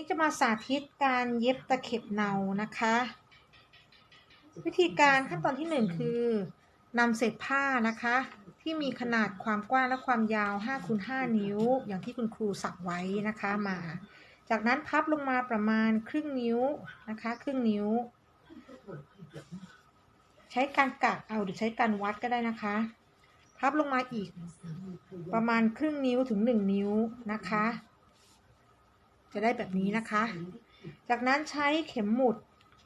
นี่จะมาสาธิตการเย็บตะเข็บเนานะคะ วิธีการขั้นตอนที่หนึ่งคือนำเศษผ้านะคะ ที่มีขนาดความกว้างและความยาว5คูณ5นิ้ว อย่างที่คุณครูสั่งไว้นะคะมา จากนั้นพับลงมาประมาณครึ่งนิ้วนะคะ ครึ่งนิ้ว ใช้การกะเอาหรือใช้การวัดก็ได้นะคะ พับลงมาอีกประมาณครึ่งนิ้วถึงหนึ่งนิ้วนะคะ จะได้แบบนี้นะคะ จากนั้นใช้เข็มหมุด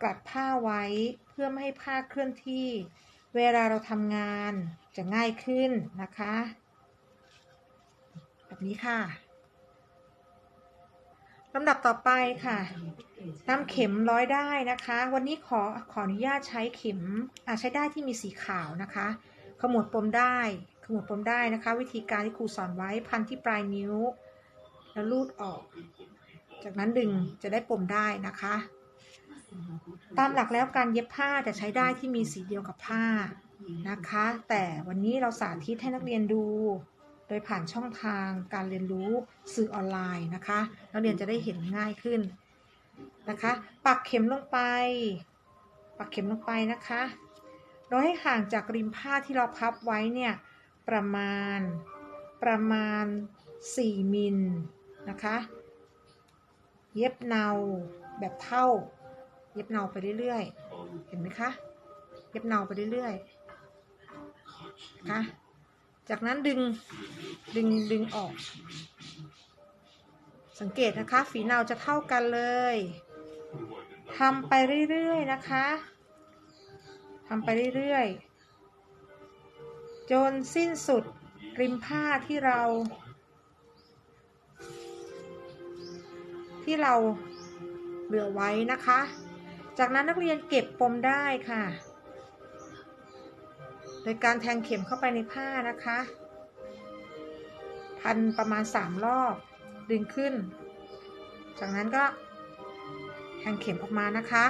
กลัดผ้าไว้เพื่อไม่ให้ผ้าเคลื่อนที่ เวลาเราทำงานจะง่ายขึ้นนะคะ แบบนี้ค่ะลำดับต่อไปค่ะนำเข็มร้อยได้นะคะ วันนี้ขอขออนุญาตใช้เข็มอ่าใช้ได้ที่มีสีขาวนะคะ ขมวดปมได้ขมวดปมได้นะคะ วิธีการที่ครูสอนไว้พันที่ปลายนิ้ว แล้วลูดออก จากนั้นดึงจะได้ปมได้นะคะ ตามหลักแล้วการเย็บผ้าจะใช้ได้ที่มีสีเดียวกับผ้านะคะ แต่วันนี้เราสาธิตให้นักเรียนดู โดยผ่านช่องทางการเรียนรู้สื่อออนไลน์นะคะ นักเรียนจะได้เห็นง่ายขึ้นนะคะ ปักเข็มลงไป ปักเข็มลงไปนะคะ โดยให้ห่างจากริมผ้าที่เราพับไว้เนี่ยประมาณประมาณ 4 มิลนะคะ เย็บเนาแบบเท่า เย็บเนาไปเรื่อยๆ เห็นไหมคะ เย็บเนาไปเรื่อยๆนะคะจากนั้นดึงดึงดึงออก สังเกตนะคะ ฝีเนาจะเท่ากันเลยทำไปเรื่อยๆนะคะทำไปเรื่อยๆ จนสิ้นสุดริมผ้าที่เรา ที่เราเหลือไว้นะคะ จากนั้นนักเรียนเก็บปมได้ค่ะ โดยการแทงเข็มเข้าไปในผ้านะคะ พันประมาณสามรอบ ดึงขึ้น จากนั้นก็แทงเข็มออกมานะคะ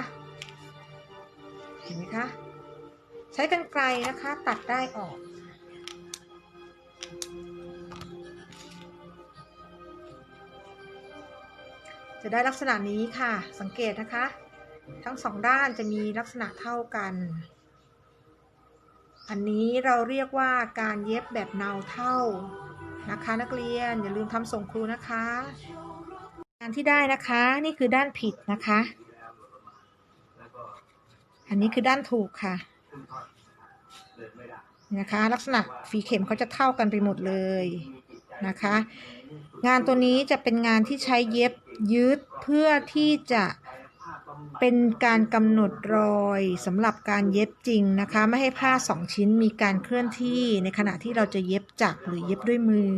เห็นไหมคะ ใช้กรรไกรนะคะตัดได้ออก จะได้ลักษณะนี้ค่ะ สังเกตนะคะ ทั้งสองด้านจะมีลักษณะเท่ากัน อันนี้เราเรียกว่าการเย็บแบบเนาเท่านะคะ นักเรียนอย่าลืมทำส่งครูนะคะ งานที่ได้นะคะนี่คือด้านผิดนะคะ อันนี้คือด้านถูกค่ะนะคะ ลักษณะฝีเข็มเขาจะเท่ากันไปหมดเลย นะคะ งานตัวนี้จะเป็นงานที่ใช้เย็บยืดเพื่อที่จะเป็นการกำหนดรอยสำหรับการเย็บจริงนะคะ ไม่ให้ผ้าสองชิ้นมีการเคลื่อนที่ในขณะที่เราจะเย็บจักรหรือเย็บด้วยมือ